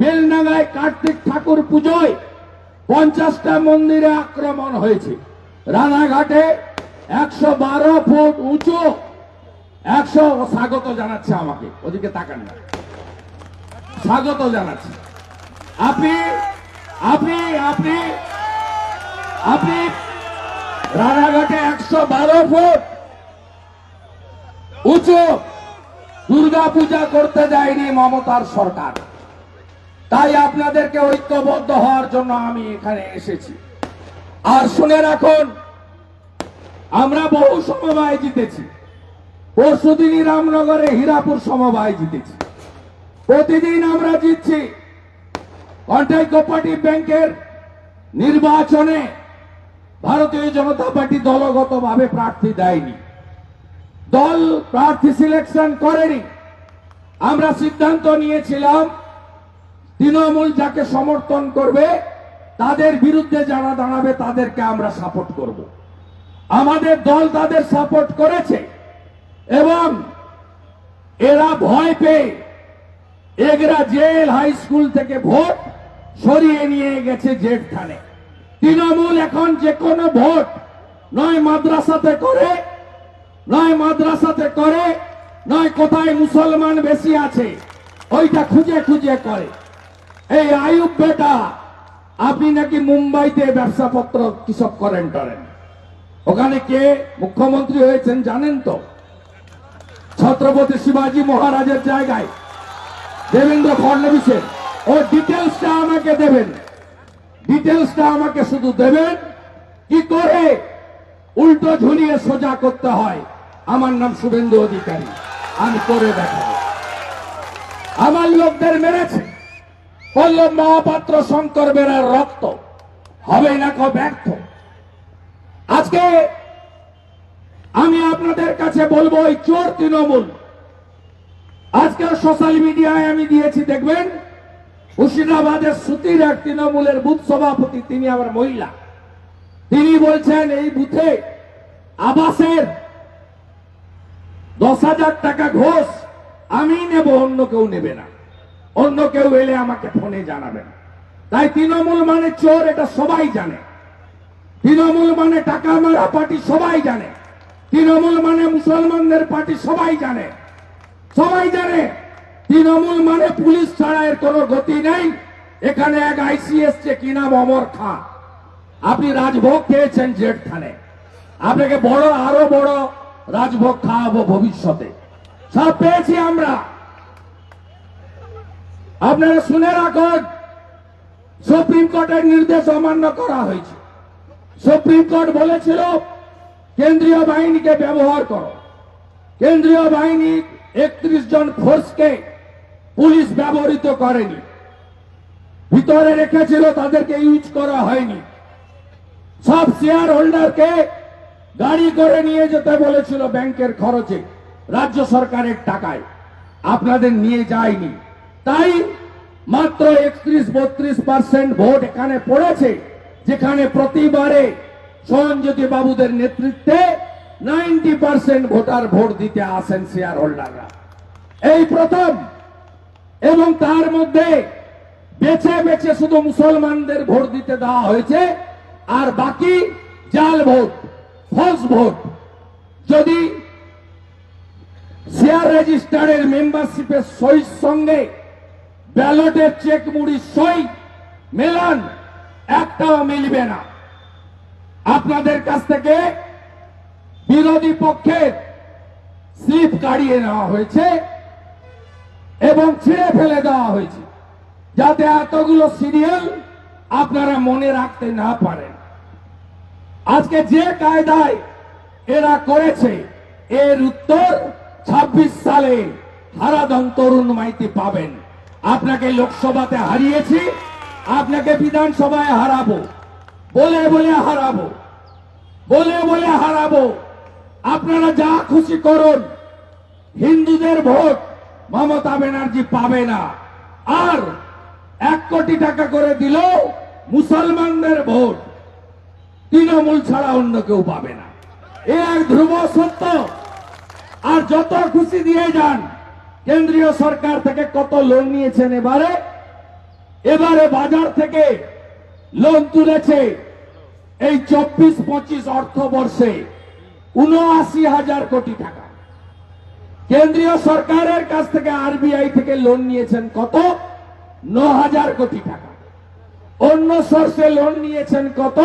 বেলডাঙ্গায় কার্তিক ঠাকুর পুজোয় পঞ্চাশটা মন্দিরে আক্রমণ হয়েছে। রানাঘাটে একশো বারো ফুট উঁচু, একশো, স্বাগত জানাচ্ছে আমাকে। ওদিকে তাকান না। স্বাগত জানাচ্ছে। আপনি আপনি আপনি আপনি রানাঘাটে একশো বারো ফুট উঁচু, দুর্গা পূজা করতে যায়নি মমতার সরকার। তাই আপনাদেরকে ঐক্যবদ্ধ হওয়ার জন্য আমি এখানে এসেছি। আর শুনে রাখুন, আমরা বহু সমবায় জিতেছি। পরশুদিনই রামনগরে হীরাপুর সমবায় জিতেছি। প্রতিদিন আমরা জিতছি। কন্ট্রাক্ট কোপারেটিভ ব্যাংকের নির্বাচনে ভারতীয় জনতা পার্টি দলগতভাবে প্রার্থী দেয়নি। দল প্রার্থী সিলেকশন করেনি। আমরা সিদ্ধান্ত নিয়েছিলাম তৃণমূল যাকে সমর্থন করবে, তাদের বিরুদ্ধে যারা দাঁড়াবে, তাদেরকে আমরা সাপোর্ট করব। আমাদের দল তাদের সাপোর্ট করেছে এবং এরা ভয় পেয়ে এগরা জেল হাই স্কুল থেকে ভোট সরিয়ে নিয়ে গেছে জেঠখানে তৃণমূল এখন যে কোনো ভোট নয় মাদ্রাসাতে করে, নয় মাদ্রাসাতে করে, নয় কোথায় মুসলমান বেশি আছে, ওইটা খুঁজে খুঁজে করে। এই আয়ুব বেটা, আপনি নাকি মুম্বাইতে ব্যবসাপত্র কিসব করেন টরেন? ওখানে কে মুখ্যমন্ত্রী হয়েছেন জানেন তো? ছত্রপতি শিবাজি মহারাজের জায়গায়। দেবেন্দ্র ফডনবিসের ও ডিটেলসটা আমাকে দেবেন। ডিটেলসটা আমাকে শুধু দেবেন। কি করে? উল্টো ঝুলিয়ে সোজা করতে হয়। আমার নাম শুভেন্দু অধিকারী। আমি করে দেখাবো। আমার লোকদের মেরেছে। পল্লব মহাপাত্র শঙ্কর বেরার রক্ত। হবে না কো ব্যর্থ? আজকে আমি আপনাদের কাছে বলব ওই চোর তৃণমূল। আজকাল সোশ্যাল মিডিয়ায় আমি দিয়েছি, দেখবেন? মুর্শিদাবাদের সুতির এক তৃণমূলের বুথ সভাপতি, তিনি আবার মহিলা। তিনি বলছেন, এই বুথে আবাসের দশ হাজার টাকা ঘোষ, আমি নেব, অন্য কেউ নেবে না। অন্য কেউ এলে আমাকে ফোনে জানাবেন। তাই তৃণমূল মানে চোর, এটা সবাই জানে। তৃণমূল মানে টাকা মারা পার্টি সবাই জানে। তৃণমূল মানে মুসলমানদের পার্টি সবাই জানে। সবাই জানে, তৃণমূল মানে পুলিশ ছাড়া এর কোনো গতি নেই। এখানে এক আইসি এসছে কি নাম, অমর খা। আপনি রাজভোগ খেয়েছেন জেঠখানে। আপনাকে বড়, আরও বড় রাজভোগ খাওয়াবো ভবিষ্যতে। সব পেয়েছি আমরা। আপনারা শুনে রাখুন, সুপ্রিম কোর্টের নির্দেশ অমান্য করা হয়েছে। সুপ্রিম কোর্ট বলেছিল, কেন্দ্রীয় বাহিনীকে ব্যবহার করো। কেন্দ্রীয় বাহিনী একত্রিশ জন ফোর্সকে পুলিশ ব্যবহৃত করেনি। ভিতরে রেখেছিল, তাদেরকে ইউজ করা হয়নি। সব শেয়ার হোল্ডারকে গাড়ি করে নিয়ে যেতে বলেছিল ব্যাংকের খরচে, রাজ্য সরকারের টাকায়। আপনাদের নিয়ে যায়নি। তাই মাত্র একত্রিশ, বত্রিশ পার্সেন্ট ভোট এখানে পড়েছে, যেখানে প্রতিবারে সঞ্জ্যোতি বাবুদের নেতৃত্বে নাইনটি পার্সেন্ট ভোটার ভোট দিতে আসেন শেয়ার হোল্ডাররা এই প্রথম, এবং তার মধ্যে বেছে বেছে শুধু মুসলমানদের ভোট দিতে দেওয়া হয়েছে, আর বাকি জাল ভোট, ফলস ভোট। যদি শেয়ার রেজিস্টারের মেম্বারশিপের সইর সঙ্গে ব্যালটের চেক মুড়ি সই, মেলান একটাও মিলবে না। আপনাদের কাছ থেকে বিরোধী পক্ষের স্লিপ কাড়িয়ে নেওয়া হয়েছে এবং ছিঁড়ে ফেলে দেওয়া হয়েছে, যাতে এতগুলো সিরিয়াল আপনারা মনে রাখতে না পারেন। আজকে যে কায়দায় এরা করেছে, এর উত্তর ২৬ সালে হারাধন তরুণ মাইতি পাবেন। আপনাকে লোকসভাতে হারিয়েছি, আপনাকে বিধানসভায় হারাবো। বলে বলে হারাবো। বলে বলে হারাবো। আপনারা যা খুশি করুন, হিন্দুদের ভোট মমতা ব্যানার্জি পাবে না। আর এক কোটি টাকা করে দিল মুসলমানদের ভোট তৃণমূল ছাড়া অন্য কেউ পাবে না। এ এক ধ্রুব সত্য। আর যত খুশি দিয়ে যান কেন্দ্রীয় সরকার থেকে কত লোন নিয়েছেন এবারে? এবারে বাজার থেকে লোন তুলেছে এই চব্বিশ, পঁচিশ অর্থবর্ষে উনআশি হাজার কোটি টাকা। কেন্দ্রীয় সরকারের কাছ থেকে আরবিআই থেকে লোন নিয়েছেন কত? ন হাজার কোটি টাকা। অন্য সোর্সে লোন নিয়েছেন কত?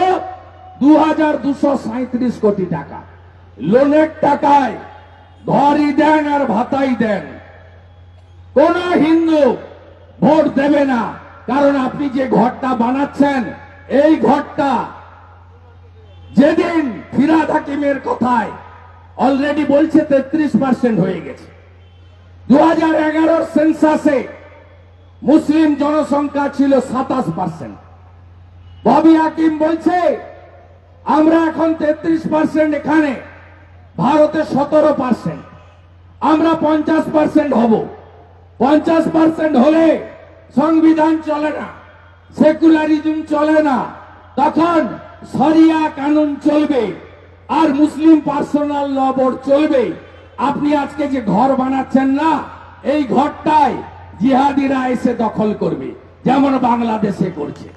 দু হাজার দুশো সাঁত্রিশ কোটি টাকা। লোনের টাকায় ঘরই দেন আর ভাতাই দেন। কোন হিন্দু ভোট দেবে না। কারণ আপনি যে ঘরটা বানাচ্ছেন, এই ঘরটা যেদিন ফিরাদ হাকিমের কথায় অলরেডি বলছে, তেত্রিশ পার্সেন্ট হয়ে গেছে। দু হাজার এগারোর সেন্সাসে মুসলিম জনসংখ্যা ছিল সাতাশ পার্সেন্ট ববি হাকিম বলছে, আমরা এখন তেত্রিশ পার্সেন্ট এখানে, ভারতে সতেরো পার্সেন্ট আমরা পঞ্চাশ পার্সেন্ট হব। পঞ্চাশ পার্সেন্ট হলে সংবিধান চলে না সেকুলারিজম চলে না, তখন সরিয়া কানুন চলবে আর মুসলিম পার্সোনাল ল বোর্ড চলবে। আপনি আজকে যে ঘর বানাচ্ছেন না, এই ঘরটায় জিহাদিরা এসে দখল করবে, যেমন বাংলাদেশে করছে।